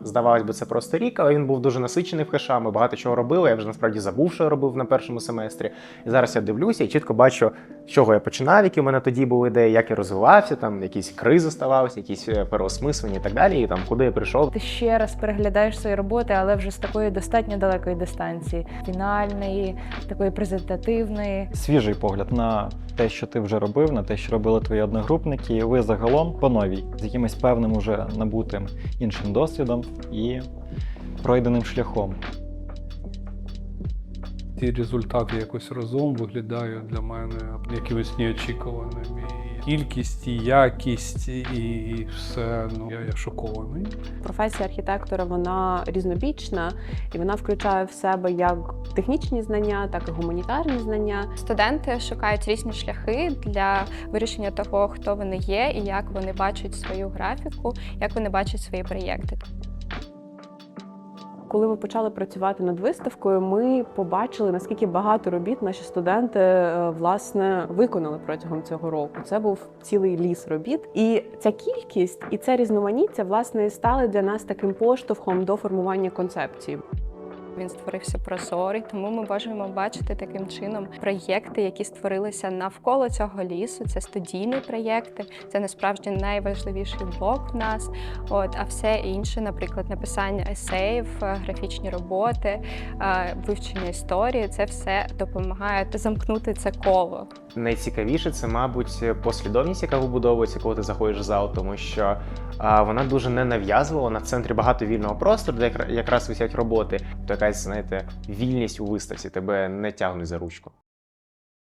Здавалось би, це просто рік, але він був дуже насичений в хеша. Ми багато чого робили. Я вже насправді забув, що я робив на першому семестрі. І зараз я дивлюся і чітко бачу, з чого я починав, які в мене тоді були ідеї, як я розвивався, там якісь кризи ставалися, якісь е, переосмислення і так далі. І там куди я прийшов. Ти ще раз переглядаєш свої роботи, але вже з такої достатньо далекої дистанції, фінальної, такої презентативної. свіжий погляд на те, що ти вже робив, на те, що робили твої одногрупники, і ви загалом по новій, з якимось певним уже набутим іншим досвідом і пройденим шляхом. Ті результати якось разом виглядають для мене якимось неочікуваним. І кількість, і якість, і, і все. Ну я, я шокований. Професія архітектора вона різнобічна і вона включає в себе як технічні знання, так і гуманітарні знання. Студенти шукають різні шляхи для вирішення того, хто вони є і як вони бачать свою графіку, як вони бачать свої проєкти. Коли ми почали працювати над виставкою, ми побачили наскільки багато робіт наші студенти е, власне виконали протягом цього року. Це був цілий ліс робіт, і ця кількість і це різноманіття власне стали для нас таким поштовхом до формування концепції. Він створився прозорий, тому ми можемо бачити таким чином проєкти, які створилися навколо цього лісу. Це студійні проєкти, це насправді найважливіший блок в нас. От, а все інше, наприклад, написання есеїв, графічні роботи, е, вивчення історії, це все допомагає замкнути це коло. Найцікавіше це, мабуть, послідовність, яка вибудовується, коли ти заходиш в зал, тому що вона дуже ненав'язлива. на в центрі багато вільного простору, де якра- якраз висять роботи. То якась, знаєте, вільність у виставці тебе не тягне за ручку.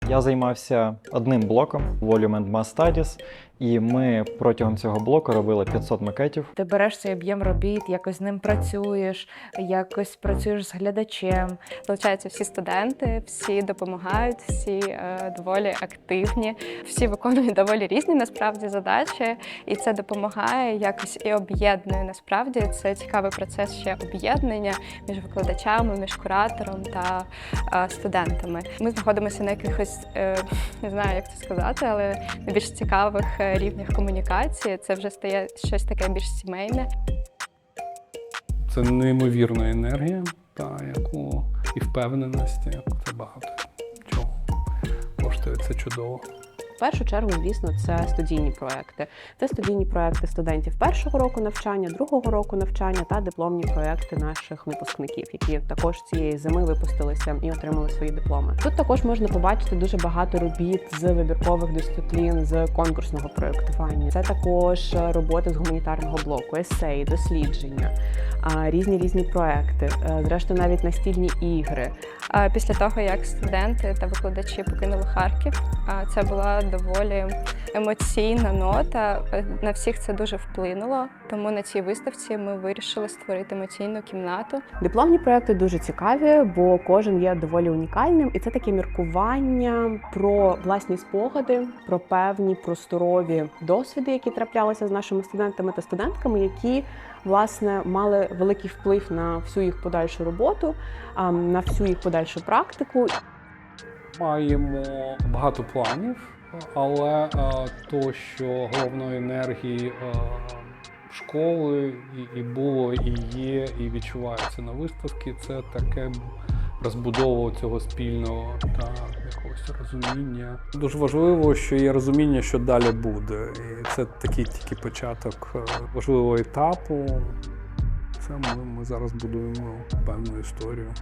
Я займався одним блоком Volume and Mass Studies, і ми протягом цього блоку робили 500 макетів. Ти береш цей об'єм робіт, якось з ним працюєш, якось працюєш з глядачем. Долучаються всі студенти, всі допомагають, всі е, доволі активні, всі виконують доволі різні насправді задачі, і це допомагає якось і об'єднує. Насправді це цікавий процес ще об'єднання між викладачами, між куратором та е, студентами. Ми знаходимося на якихось е, не знаю, як це сказати, але на більш цікавих е, рівнях комунікації. Це вже стає щось таке більш сімейне. Це неймовірна енергія, та яку і впевненості. Це багато чого коштує. Це чудово. Першу чергу, звісно, це студійні проекти. Це студійні проекти студентів першого року навчання, другого року навчання та дипломні проекти наших випускників, які також цієї зими випустилися і отримали свої дипломи. Тут також можна побачити дуже багато робіт з вибіркових дисциплін, з конкурсного проєктування. Це також роботи з гуманітарного блоку, есеї, дослідження, різні різні проекти, е, зрештою навіть настільні ігри. Після того, як студенти та викладачі покинули Харків, це була доволі емоційна нота. На всіх це дуже вплинуло. Тому на цій виставці ми вирішили створити емоційну кімнату. Дипломні проекти дуже цікаві, бо кожен є доволі унікальним, і це таке міркування про власні спогади, про певні просторові досвіди, які траплялися з нашими студентами та студентками, які власне мали великий вплив на всю їх подальшу роботу, на всю їх подальшу практику. Маємо багато планів, але е, то, що головної енергії е, школи і, було, і є, і відчувається на виставці, це таке розбудова цього спільного та якогось розуміння. Дуже важливо, що є розуміння, що далі буде. І це такий тільки початок е, важливого етапу. Це ми, ми зараз будуємо певну історію.